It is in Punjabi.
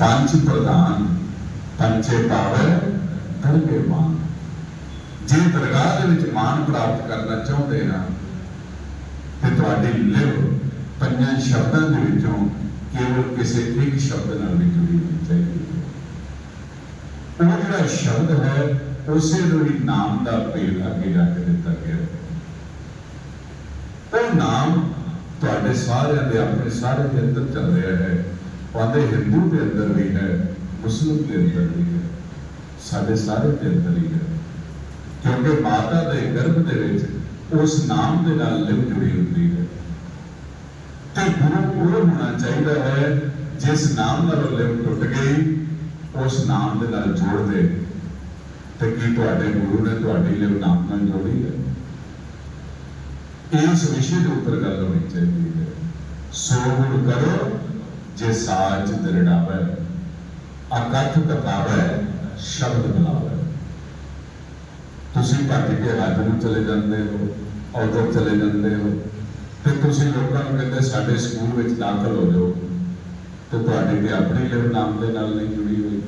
ਪੰਜ ਪ੍ਰਧਾਨ ਪੰਚੇ ਪਾਵੈ ਕਰਗੇ ਮਾਨ। ਜੇ ਦਰਗਾਹ ਦੇ ਵਿੱਚ ਮਾਨ ਪ੍ਰਾਪਤ ਕਰਨਾ ਚਾਹੁੰਦੇ ਆ, ਤੇ ਤੁਹਾਡੀ ਲਿਵ ਪੰਜਾਂ ਸ਼ਬਦਾਂ ਦੇ ਵਿੱਚੋਂ ਕੇਵਲ ਕਿਸੇ ਇੱਕ ਸ਼ਬਦ ਨਾਲ ਵੀ ਹੋਣੀ ਚਾਹੀਦੀ ਹੈ। ਉਹ ਜਿਹੜਾ ਸ਼ਬਦ ਹੈ, ਉਸੇ ਨੂੰ ਹੀ ਨਾਮ ਦਾ ਭੇਦ ਅੱਗੇ ਰੱਖ ਦਿੱਤਾ ਗਿਆ ਉਹ ਨਾਮ ਤੁਹਾਡੇ ਸਾਰਿਆਂ ਦੇ ਆਪਣੇ ਸਾਰੇ ਦੇ ਅੰਦਰ ਚੱਲ ਰਿਹਾ ਹੈ। ਉਹਦੇ ਹਿੰਦੂ ਦੇ ਅੰਦਰ ਵੀ ਹੈ, ਮੁਸਲਿਮ ਦੇ ਅੰਦਰ ਵੀ ਹੈ, ਸਾਡੇ ਸਾਰੇ ਦੇ ਅੰਦਰ ਹੀ ਹੈ। ਕਿਉਂਕਿ ਮਾਤਾ ਦੇ ਗਰਭ ਦੇ ਵਿੱਚ ਉਸ ਨਾਮ ਦੇ ਨਾਲ ਲਿਵ ਜੁੜੀ ਹੁੰਦੀ ਹੈ। ਤੇ ਗੁਰੂ ਉਹ ਹੋਣਾ ਚਾਹੀਦਾ ਹੈ, ਜਿਸ ਨਾਮ ਨਾਲ ਉਹ ਲਿਵ ਟੁੱਟ ਗਈ, ਉਸ ਨਾਮ ਦੇ ਨਾਲ ਜੋੜ ਦੇ। ਤੇ ਕੀ ਤੁਹਾਡੇ ਗੁਰੂ ਨੇ ਤੁਹਾਡੀ ਲਿਵ ਨਾਮ ਨਾਲ ਜੋੜੀ ਹੈ? ਇਸ ਵਿਸ਼ੇ ਦੇ ਉੱਪਰ ਗੱਲ ਹੋਣੀ ਚਾਹੀਦੀ। ਜੇ ਸਾਚ ਦਰੜਾਵੇ ਅਕਥ ਕਥਾਵੇ ਸ਼ਬਦ ਬੁਲਾਵੇ ਤੁਸੀਂ ਭੱਜ ਕੇ ਰੱਜ ਨੂੰ ਚਲੇ ਜਾਂਦੇ ਹੋ, ਉਧਰ ਚਲੇ ਜਾਂਦੇ ਹੋ ਤੇ ਤੁਸੀਂ ਲੋਕਾਂ ਨੂੰ ਕਹਿੰਦੇ ਸਾਡੇ ਸਕੂਲ ਵਿੱਚ ਦਾਖਲ ਹੋ ਜਾਓ, ਤੇ ਤੁਹਾਡੀ ਤੇ ਆਪਣੀ ਲਿਵ ਨਾਮ ਦੇ ਨਾਲ ਨਹੀਂ ਜੁੜੀ ਹੋਈ।